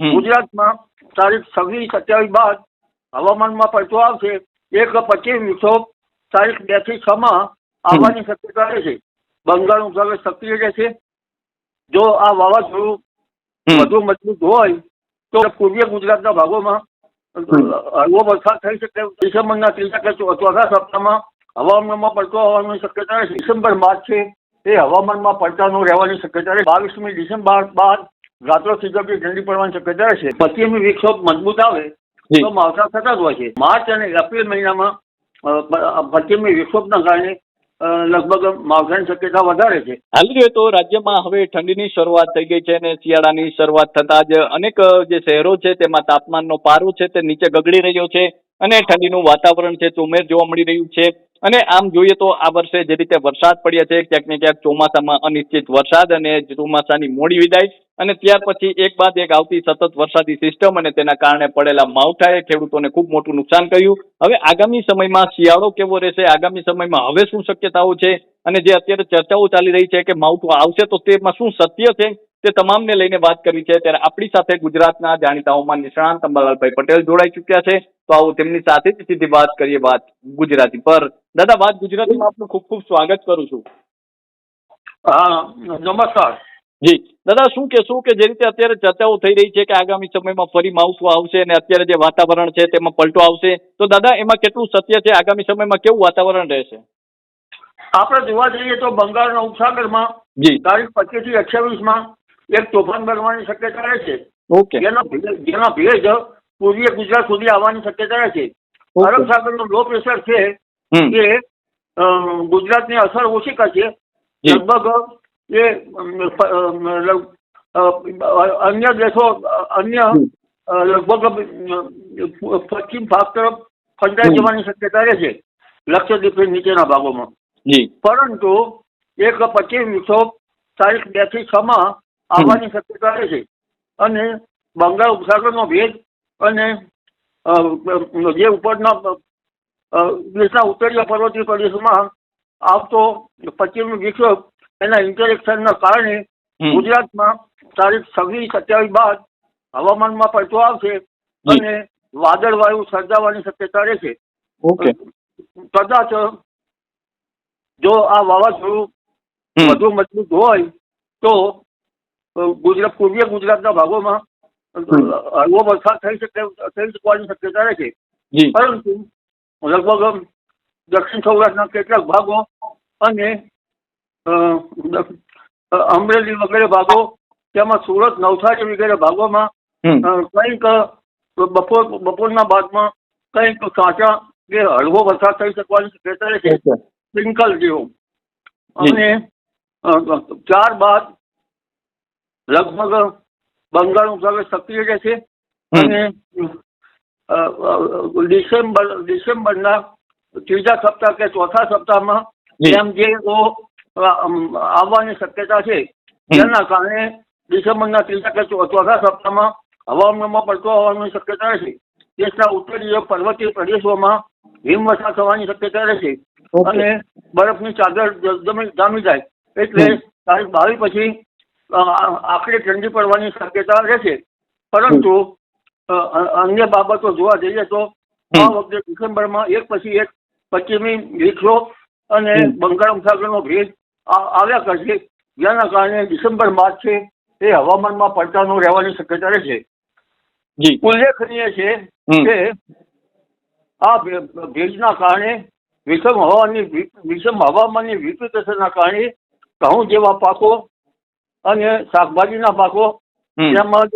ગુજરાતમાં તારીખ છવ્વીસ સત્યાવીસ બાદ હવામાનમાં પલટો આવશે. એક પચીસ વિક્ષોભ તારીખ બેથી છ માં આવવાની શક્યતા રહેશે બંગાળનું પ્રવેશ સક્રિય રહેશે જો આ વાવાઝોડું. વધુ મજબૂત હોય તો પૂર્વીય ગુજરાતના ભાગોમાં હળવો વરસાદ થઈ શકે. ડિસેમ્બરના ત્રીજા કે ચોથા સપ્તાહમાં હવામાનમાં પલટો આવવાની શક્યતા રહેશે ડિસેમ્બર માર્ચ છે એ હવામાનમાં પલટાનો રહેવાની શક્યતા રહે બાવીસમી ડિસેમ્બર બાદ રાત્રો થીજવતી ઠંડી પડવાની શક્યતા રહેશે. પશ્ચિમી વિક્ષોભ મજબૂત આવે તો માવઠા થતા જ હોય છે. માર્ચ અને એપ્રિલ મહિનામાં પશ્ચિમી વિક્ષોભના કારણે લગભગ માવઠાની શક્યતા વધારે છે. હાલ જોઈએ તો રાજ્યમાં હવે ઠંડીની શરૂઆત થઈ ગઈ છે અને શિયાળાની શરૂઆત થતા જ અનેક જે શહેરો છે તેમાં તાપમાનનો પારો છે તે નીચે ગગડી રહ્યો છે અને ઠંડીનું વાતાવરણ છે ચોમેર જોવા મળી રહ્યું છે. અને આમ જોઈએ તો આ વર્ષે જે રીતે વરસાદ પડ્યા છે ક્યાંક ને ક્યાંક ચોમાસામાં અનિશ્ચિત વરસાદ અને ચોમાસાની મોડી વિદાય અને ત્યાર પછી એક બાદ એક આવતી સતત વરસાદી સિસ્ટમ અને તેના કારણે પડેલા માવઠાએ ખેડૂતોને ખૂબ મોટું નુકસાન કર્યું. હવે આગામી સમયમાં શિયાળો કેવો રહેશે? આગામી સમયમાં હવે શું શક્યતાઓ છે? અને જે અત્યારે ચર્ચાઓ ચાલી રહી છે કે માવઠું આવશે તો તેમાં શું સત્ય છે તે તમામને લઈને વાત કરી છે. ત્યારે આપણી સાથે ગુજરાતના જાણીતાઓમાં નિષ્ણાંત અંબાલાલભાઈ પટેલ જોડાઈ ચૂક્યા છે. તો આવો તેમની સાથે જ સીધી વાત કરીએ વાત ગુજરાતી પર. દાદા, વાત ગુજરાતીમાં આપનું ખૂબ ખૂબ સ્વાગત કરું છું. હા, નમસ્કાર. જી. દાદા શું કહેશો કે જે રીતે અત્યારે ચર્ચાઓ થઈ રહી છે કે આગામી સમયમાં ફરી માવઠું આવશે અને અત્યારે જે વાતાવરણ છે તેમાં પલટો આવશે તો દાદા એમાં કેટલું સત્ય છે? આગામી સમયમાં કેવું વાતાવરણ રહેશે? આપણે જોવા જઈએ તો બંગાળના ઉપસાગરમાં જી. તારીખ પચીસથી અઠ્યાવીસમાં એક તોફાન બનવાની શક્યતા રહે છે. ઓકે. જેનો ભેજ- જેનો ભેજ પૂર્વીય ગુજરાત સુધી આવવાની શક્યતા રહે છે. અરબ સાગરનું લો પ્રેશર છે એ ગુજરાતની અસર ઓછી કરશે. લગભગ એ અન્ય દેશો અન્ય લગભગ પશ્ચિમ ભાગ તરફ ફંટાઈ જવાની શક્યતા રહે છે લક્ષદ્વીપ નીચેના ભાગોમાં. પરંતુ એક પશ્ચિમ વિક્ષોભ તારીખ બેથી છ માં આવવાની શક્યતા રહે છે. અને બંગાળ ઉપસાગરનો ભેદ અને જે ઉપરના દેશના ઉત્તરીય પર્વતીય પ્રદેશમાં આવતો પશ્ચિમ વિક્ષોભ એના ઇન્ટરેક્શનના કારણે ગુજરાતમાં તારીખ છવ્વીસ સત્યાવીસ બાદ હવામાનમાં પલટો આવશે અને વાદળ વાયુ સર્જાવાની શક્યતા રહેશે. ઓકે. કદાચ જો આ વાવાઝોડું. વધુ મજબૂત હોય તો ગુજરાત પૂર્વીય ગુજરાતના ભાગોમાં હળવો વરસાદ થઈ શકે થઈ શકવાની શક્યતા રહે છે પરંતુ લગભગ દક્ષિણ સૌરાષ્ટ્રના કેટલાક ભાગો અને અમરેલી વગેરે ભાગો તેમાં સુરત નવસારી વગેરે ભાગોમાં કંઈક બપોર બપોરના બાદમાં કંઈક કાચા કે હળવો વરસાદ થઈ શકવાની શક્યતા છે. ઓકે સ્પ્રિંકલ જેવો અને ત્યારબાદ લગભગ બંગાળનું ઉપસાગર સક્રિય રહેશે. અને ડિસેમ્બર ડિસેમ્બરના ત્રીજા સપ્તાહ કે ચોથા સપ્તાહમાં. એમ જે આવવાની શક્યતા છે. તેના કારણે ડિસેમ્બરના ત્રીજા કે ચોથા સપ્તાહમાં હવામાનમાં પલટો આવવાની શક્યતા રહેશે. દેશના ઉત્તરીય પર્વતીય પ્રદેશોમાં હિમવર્ષા થવાની શક્યતા રહેશે. અને બરફની ચાદર જામી જાય. એટલે. તારીખ બાવીસ પછી આખરે ઠંડી પડવાની શક્યતા રહેશે. પરંતુ અન્ય બાબતો જોવા જઈએ તો આ વખતે ડિસેમ્બરમાં એક પછી એક પશ્ચિમી વિક્ષોભ અને. બંગાળ ઉપસાગરનો ભેજ આવ્યા કરશે. જેના કારણે ડિસેમ્બર માસ છે એ હવામાનમાં પલટાનું રહેવાની શક્યતા રહેશે. જી. ઉલ્લેખનીય છે કે આ ભેજના કારણે વિષમ હવાની વિષમ હવામાનની વિપરીત અસરના કારણે ઘઉં જેવા પાકો અને શાકભાજીના પાકો. તેમજ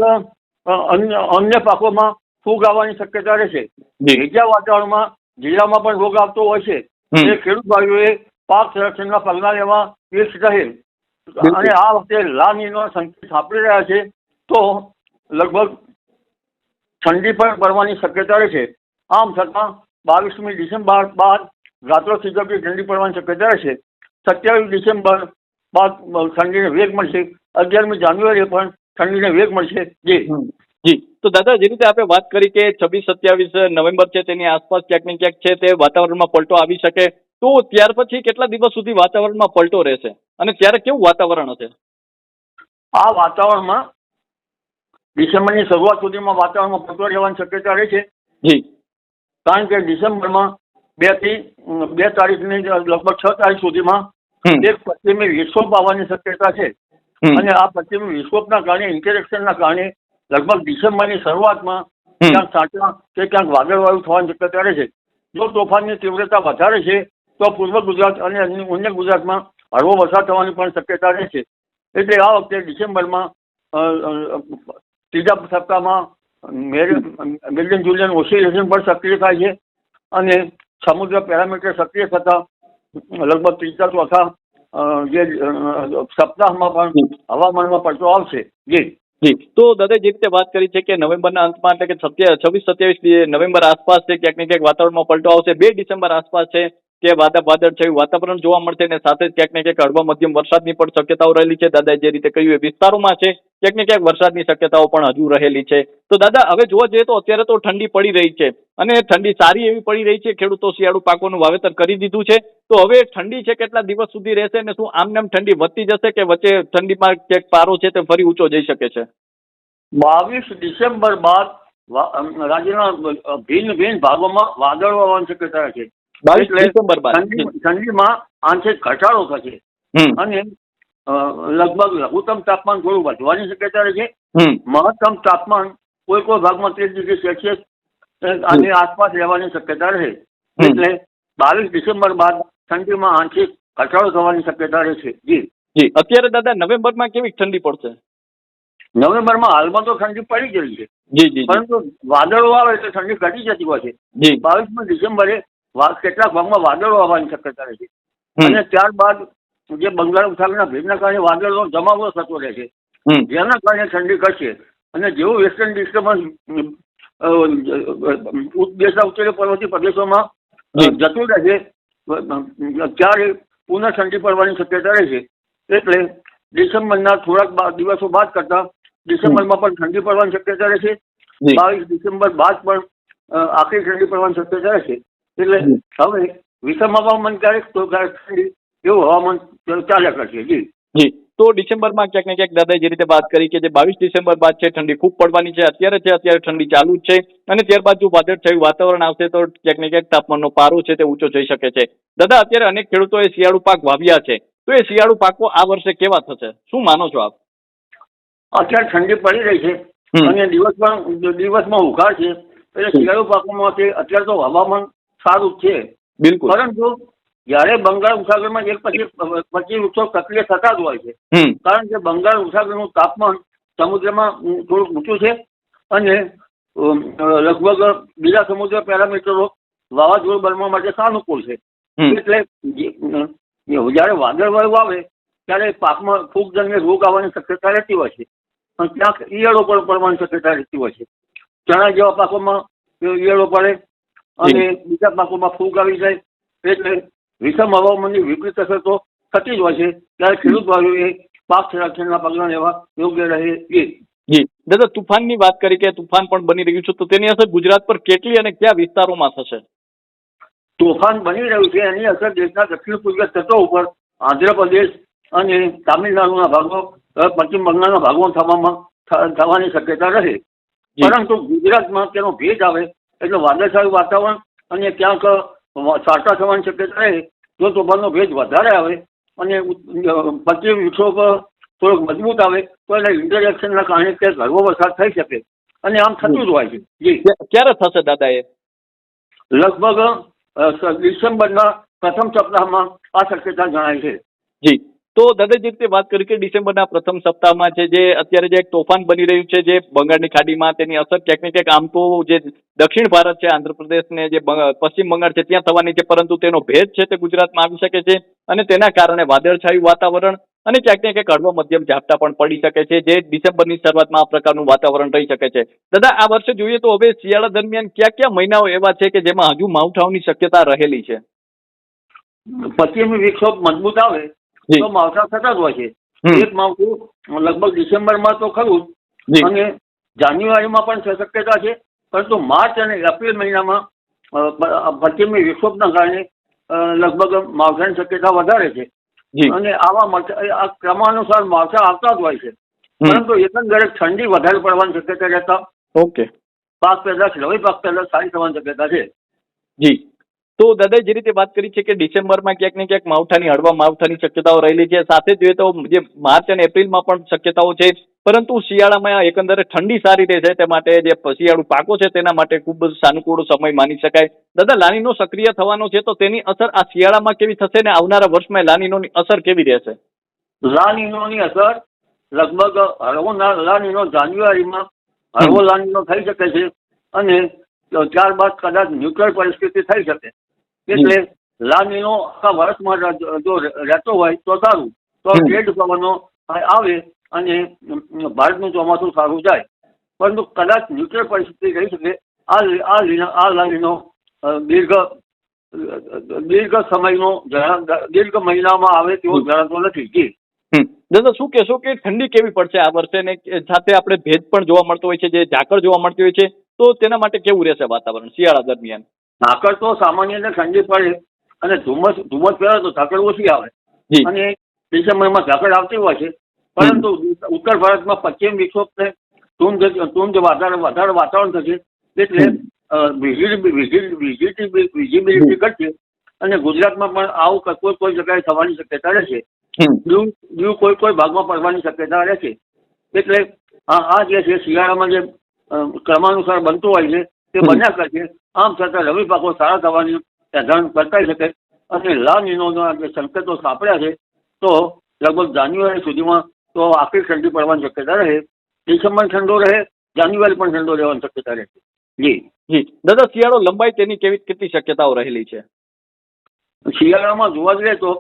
અન્ય અન્ય પાકોમાં ફૂગ આવવાની શક્યતા રહેશે. જી. ભેજ્યા વાતાવરણમાં જિલ્લામાં પણ રોગ આવતો હોય છે. એ ખેડૂત ભાઈઓએ પાક સંરક્ષણના પગલાં લેવા વીસ રહે અને આ વખતે લાનીનો સંકેત સાંપડી રહ્યા છે તો લગભગ ઠંડી પણ પડવાની શક્યતા રહેશે આમ છતાં બાવીસમી ડિસેમ્બર બાદ રાત્રો થીજવતી ઠંડી પડવાની શક્યતા રહેશે સત્યાવીસ ડિસેમ્બર બાદ ઠંડીને વેગ મળશે. અગિયારમી જાન્યુઆરીએ પણ ઠંડીને વેગ મળશે. જી. જી. તો દાદા જે રીતે આપણે વાત કરી કે છવ્વીસ સત્યાવીસ નવેમ્બર છે તેની આસપાસ ક્યાંક ને ક્યાંક છે તે વાતાવરણમાં પલટો આવી શકે તો ત્યાર પછી કેટલા દિવસ સુધી વાતાવરણમાં પલટો રહેશે? અને ત્યારે કેવું વાતાવરણ હશે? આ વાતાવરણમાં ડિસેમ્બરની શરૂઆત સુધીમાં વાતાવરણમાં પલટો રહેવાની શક્યતા રહે છે. જી. કારણ કે ડિસેમ્બરમાં બેથી બે તારીખની લગભગ છ તારીખ સુધીમાં એક પશ્ચિમી વિક્ષોભ આવવાની શક્યતા છે. અને આ પશ્ચિમી વિક્ષોભના કારણે ઇન્ટરેક્શનના કારણે લગભગ ડિસેમ્બરની શરૂઆતમાં ક્યાંક સાંચા કે ક્યાંક વાદળવાયુ થવાની શક્યતા રહે છે. જો તોફાનની તીવ્રતા વધારે છે તો પૂર્વ ગુજરાત અને અન્ય ગુજરાતમાં હળવો વરસાદ થવાની પણ શક્યતા રહે છે. એટલે આ વખતે ડિસેમ્બરમાં ત્રીજા સપ્તાહમાં મેરિયન જુલિયન ઓસિલેશન પણ સક્રિય થાય છે અને સમુદ્ર પેરામીટર સક્રિય થતા લગભગ ત્રીજા ચોથા જે સપ્તાહમાં પણ હવામાનમાં પડતો આવશે. જી. જી. તો દાદા, જે રીતે વાત કરી છે કે નવેમ્બરના અંતમાં, એટલે કે છવ્વીસ, સત્યાવીસ, નવેમ્બર આસપાસ છે, ક્યાંક ને ક્યાંક વાતાવરણમાં પલટો આવશે, બે ડિસેમ્બર આસપાસ છે કે વાદળ વાદળ છે વાતાવરણ જોવા મળશે અને સાથે જ ક્યાંક ને ક્યાંક હળવા મધ્યમ વરસાદની પણ શક્યતાઓ રહેલી છે. દાદા જે રીતે કહ્યું એ વિસ્તારોમાં છે. ક્યાંક ને ક્યાંક વરસાદની શક્યતાઓ પણ હજુ રહેલી છે. તો દાદા, હવે જોવા જઈએ તો અત્યારે તો ઠંડી પડી રહી છે અને ઠંડી સારી એવી પડી રહી છે. ખેડૂતો શિયાળુ પાકોનું વાવેતર કરી દીધું છે. તો હવે ઠંડી છે કેટલા દિવસ સુધી રહેશે અને શું આમ ઠંડી વધતી જશે કે વચ્ચે ઠંડીમાં ક્યાંક પારો છે તે ફરી ઊંચો જઈ શકે છે? બાવીસ ડિસેમ્બર બાદ રાજ્યના ભિન્ન ભિન્ન ભાગોમાં વાદળ વાવવાની શક્યતા છે. બાવીસ ડિસેમ્બર બાદ. ઠંડીમાં આંશિક ઘટાડો થશે. અને લગભગ લઘુત્તમ તાપમાન થોડું વધવાની શક્યતા છે. મહત્તમ તાપમાન કોઈ કોઈ ભાગમાં ત્રીસ ડિગ્રી સેલ્સિયસ આની આસપાસ રહેવાની શક્યતા રહે. એટલે બાવીસ ડિસેમ્બર બાદ ઠંડીમાં આંશિક ઘટાડો થવાની શક્યતા રહે છે. જી. જી. અત્યારે દાદા નવેમ્બરમાં કેવી ઠંડી પડશે? નવેમ્બરમાં હાલમાં તો ઠંડી પડી જ છે. જી જી જી. પરંતુ વાદળો આવે એટલે ઠંડી ઘટી જતી હોય છે. બાવીસમી ડિસેમ્બરે વા- કેટલાક ભાગમાં વાદળો આવવાની શક્યતા રહે છે અને ત્યારબાદ જે બંગાળ ઉપસાગરના ભેજના કારણે વાદળનો જમાવો થતો રહે છે. જેના કારણે ઠંડી ઘટશે. અને જેવું વેસ્ટર્ન ડિસ્ટર્બન્સ દેશના ઉત્તરીય પર્વતીય પ્રદેશોમાં જતું રહે છે ત્યારે પુનઃ ઠંડી પડવાની શક્યતા રહે છે. એટલે ડિસેમ્બરના થોડાક દિવસો બાદ કરતા ડિસેમ્બરમાં પણ ઠંડી પડવાની શક્યતા રહે છે. બાવીસ ડિસેમ્બર બાદ પણ આખરી ઠંડી પડવાની શક્યતા રહેશે એટલે હવે વિષમ હવામાન ક્યારેક તો ક્યારેક ઠંડી એવું હવામાન ચાલ્યા કરશે જી. જી. તો ડિસેમ્બરમાં ક્યાંક ને ક્યાંક દાદાએ જે રીતે વાત કરી કે જે બાવીસ ડિસેમ્બર બાદ છે ઠંડી ખૂબ પડવાની છે અત્યારે છે અત્યારે ઠંડી ચાલુ જ છે અને ત્યારબાદ જો વાદળછાયું વાતાવરણ આવશે તો ક્યાંક ને ક્યાંક તાપમાનનો પારો છે તે ઊંચો જઈ શકે છે. દાદા અત્યારે અનેક ખેડૂતોએ શિયાળુ પાક વાવ્યા છે. તો એ શિયાળુ પાકો આ વર્ષે કેવા થશે? શું માનો છો આપ? અત્યારે ઠંડી પડી રહી છે અને દિવસમાં દિવસમાં ઉઘાડ છે એટલે શિયાળુ પાકોમાં અત્યારે તો હવામાન સારું છે. બિલકુલ. પરંતુ જ્યારે બંગાળ ઉપસાગરમાં એક પછી પછી વૃક્ષો સક્રિય થતા જ હોય છે. કારણ કે બંગાળ ઉપસાગરનું તાપમાન સમુદ્રમાં થોડુંક ઊંચું છે અને લગભગ બીજા સમુદ્ર પેરામીટરો વાવાઝોડું બનવા માટે સાનુકૂળ છે. એટલે જ્યારે વાદળવાયુ આવે ત્યારે પાકમાં ફૂગજન્ય રોગ આવવાની શક્યતા રહેતી હોય છે. અને ક્યાંક ઈયળો પણ પડવાની શક્યતા રહેતી હોય છે. ચણા જેવા પાકોમાં ઈયળો પડે અને બીજા પાકોમાં ફૂગ આવી જાય એટલે વિષમ હવામાનની વિપરીત અસર તો થતી જ હોય છે. ત્યારે ખેડૂત ભાઈઓએ પાક સંરક્ષણના પગલાં લેવા યોગ્ય રહે એ. જી. દાદા તુફાનની વાત કરી કે તુફાન પણ બની રહ્યું છે તો તેની અસર ગુજરાત પર કેટલી અને કયા વિસ્તારોમાં થશે? તોફાન બની રહ્યું છે એની અસર દેશના દક્ષિણ પૂર્વીય તટો ઉપર આંધ્રપ્રદેશ અને તામિલનાડુના ભાગો પશ્ચિમ બંગાળના ભાગો થવામાં થવાની શક્યતા રહે. પરંતુ ગુજરાતમાં તેનો ભેજ આવે એટલે વાદળછાયું વાતાવરણ અને ક્યાંક છાંટા થવાની શક્યતા રહે જો તોફાનનો ભેજ વધારે આવે અને ઉ- વૃક્ષો પર થોડોક મજબૂત આવે તો એના ઇન્ટરેક્શનના કારણે ત્યાં હળવો વરસાદ થઈ શકે. અને આમ થતું જ હોય છે. જી. ક્યારે થશે દાદા એ લગભગ ડિસેમ્બરના પ્રથમ સપ્તાહમાં આ શક્યતા જણાય છે. જી. તો દાદા રીતે વાત કરી કે ડિસેમ્બરના પ્રથમ સપ્તાહમાં છે, જે અત્યારે જે એક તોફાન બની રહ્યું છે, જે બંગાળની ખાડીમાં તેની અસર ક્યાંક ને ક્યાંક આમ તો જે દક્ષિણ ભારત છે આંધ્રપ્રદેશ ને જે પશ્ચિમ બંગાળ છે, ત્યાં થવાની છે, પરંતુ તેનો ભેદ છે તે ગુજરાતમાં આવી શકે છે અને તેના કારણે વાદળછાયું વાતાવરણ અને ક્યાંક ને ક્યાંક હળવો મધ્યમ ઝાપટા પણ પડી શકે છે, જે ડિસેમ્બરની શરૂઆતમાં આ પ્રકારનું વાતાવરણ રહી શકે છે દાદા, આ વર્ષે જોઈએ તો હવે શિયાળા દરમિયાન કયા કયા મહિનાઓ એવા છે કે જેમાં હજુ માવઠાઓની શક્યતા રહેલી છે પશ્ચિમી વિક્ષોભ મજબૂત આવે. તો માવઠા થતા જ હોય છે. એક માવઠું લગભગ ડિસેમ્બરમાં તો ખરું જ અને જાન્યુઆરીમાં પણ શક્યતા છે. પરંતુ માર્ચ અને એપ્રિલ મહિનામાં પશ્ચિમી વિક્ષોભના કારણે લગભગ માવઠાની શક્યતા વધારે છે. અને આવા માવઠા આ ક્રમાનુસાર માવઠા આવતા જ હોય છે. પરંતુ એકંદરે ઠંડી વધારે પડવાની શક્યતા રહેતા. ઓકે. પાક પેદાશ રવિ પાક પેદાશ સારી થવાની શક્યતા છે. જી. તો દાદા જે રીતે વાત કરી છે કે ડિસેમ્બરમાં ક્યાંક ને ક્યાંક માવઠાની હળવા માવઠાની શક્યતાઓ રહેલી છે સાથે જોઈએ તો જે માર્ચ અને એપ્રિલમાં પણ શક્યતાઓ છે પરંતુ શિયાળામાં એકંદરે ઠંડી સારી રહે છે તે માટે જે શિયાળુ પાકો છે તેના માટે ખૂબ જ સાનુકૂળ સમય માની શકાય. દાદા લાનીનો સક્રિય થવાનો છે તો તેની અસર આ શિયાળામાં કેવી થશે ને આવનારા વર્ષમાં લાનીનોની અસર કેવી રહેશે? લાનીનોની અસર લગભગ હળવો લાનીનો જાન્યુઆરીમાં હળવો લાનીનો થઈ શકે છે અને ત્યારબાદ કદાચ ન્યુટ્રલ પરિસ્થિતિ થઈ શકે. એટલે લાનીનો આખા વર્ષમાં જો રહેતો હોય તો સારું. તો. ટ્રેડ પવનો આવે અને ભારતનું ચોમાસું સારું જાય. પરંતુ કદાચ ન્યુક્લિયર પરિસ્થિતિ રહી શકે આ આ આ દીર્ઘ દીર્ઘ સમયનો દીર્ઘ મહિનામાં આવે તેવો જણાતો નથી. જી. દાદા શું કહેશો કે ઠંડી કેવી પડશે આ વર્ષે ને સાથે આપણે ભેજ પણ જોવા મળતો હોય છે જે ઝાકળ જોવા મળતી હોય છે તો તેના માટે કેવું રહેશે વાતાવરણ શિયાળા દરમિયાન? ઝાકળ તો સામાન્ય રીતે ઠંડી પડે અને ધુમ્મસ ધુમ્મસ પડે તો ઝાકળ ઓછી આવે. અને ડિસેમ્બરમાં ઝાકળ આવતી હોય છે. પરંતુ ઉત્તર ભારતમાં પશ્ચિમ વિક્ષોભને ટૂંડ ટૂંડ વધારે વધારે વાતાવરણ થશે. એટલે. વિઝિબિલિટી ઘટશે અને ગુજરાતમાં પણ આવું કોઈ કોઈ જગ્યાએ થવાની શક્યતા રહેશે. દીવ દીવ કોઈ કોઈ ભાગમાં પડવાની શક્યતા રહેશે. એટલે આ જે છે શિયાળામાં જે ક્રમાનુસાર બનતું હોય છે તે. બન્યા કરશે. આમ છતાં રવિ પાકો સારા થવાની સાધારણ વર્તાઈ શકે અને લા નિનોના જે સંકેતો સાંપડ્યા છે તો લગભગ જાન્યુઆરી સુધીમાં તો આખરી ઠંડી પડવાની શક્યતા રહે ડિસેમ્બર ઠંડો રહે જાન્યુઆરી પણ ઠંડો રહેવાની શક્યતા રહે. જી. જી. દાદા શિયાળો લંબાઈ તેની કેવી કેટલી શક્યતાઓ રહેલી છે? શિયાળામાં જોવા જઈએ તો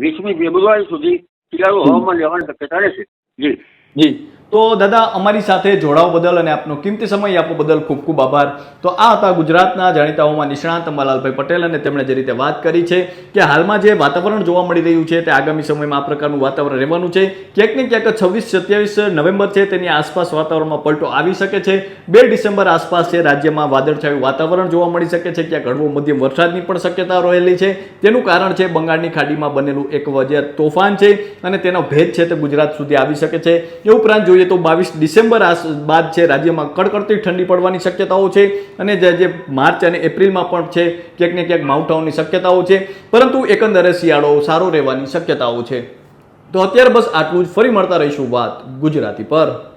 વીસમી ફેબ્રુઆરી સુધી શિયાળો હવામાન રહેવાની શક્યતા રહેશે જી. જી. તો દાદા, અમારી સાથે જોડાવા બદલ અને આપનો કિંમતી સમય આપવા બદલ ખૂબ ખૂબ આભાર. તો આ હતા ગુજરાતના જાણીતાઓમાં નિષ્ણાંત અંબાલાલભાઈ પટેલ અને તેમણે જે રીતે વાત કરી છે કે હાલમાં જે વાતાવરણ જોવા મળી રહ્યું છે તે આગામી સમયમાં આ પ્રકારનું વાતાવરણ રહેવાનું છે. ક્યાંક ને ક્યાંક છવ્વીસ, સત્યાવીસ નવેમ્બર છે તેની આસપાસ વાતાવરણમાં પલટો આવી શકે છે. બે ડિસેમ્બર આસપાસ છે રાજ્યમાં વાદળછાયું વાતાવરણ જોવા મળી શકે છે. ક્યાંક હળવો મધ્યમ વરસાદની પણ શક્યતા રહેલી છે. તેનું કારણ છે બંગાળની ખાડીમાં બનેલું એક વજ્ર તોફાન છે અને તેનો ભેદ છે તે ગુજરાત સુધી આવી શકે છે. એ ઉપરાંત જોઈએ તો બાવીસ ડિસેમ્બર બાદ છે, રાજ્યમાં કડકડતી ઠંડી પડવાની શક્યતાઓ છે અને જે જે માર્ચ અને એપ્રિલમાં પણ છે, ક્યાંક ને ક્યાંક માવઠાઓની શક્યતાઓ છે, પરંતુ એકંદરે શિયાળો સારો રહેવાની શક્યતાઓ છે. તો અત્યારે બસ આટલું જ. ફરી મળતા રહીશું વાત ગુજરાતી પર.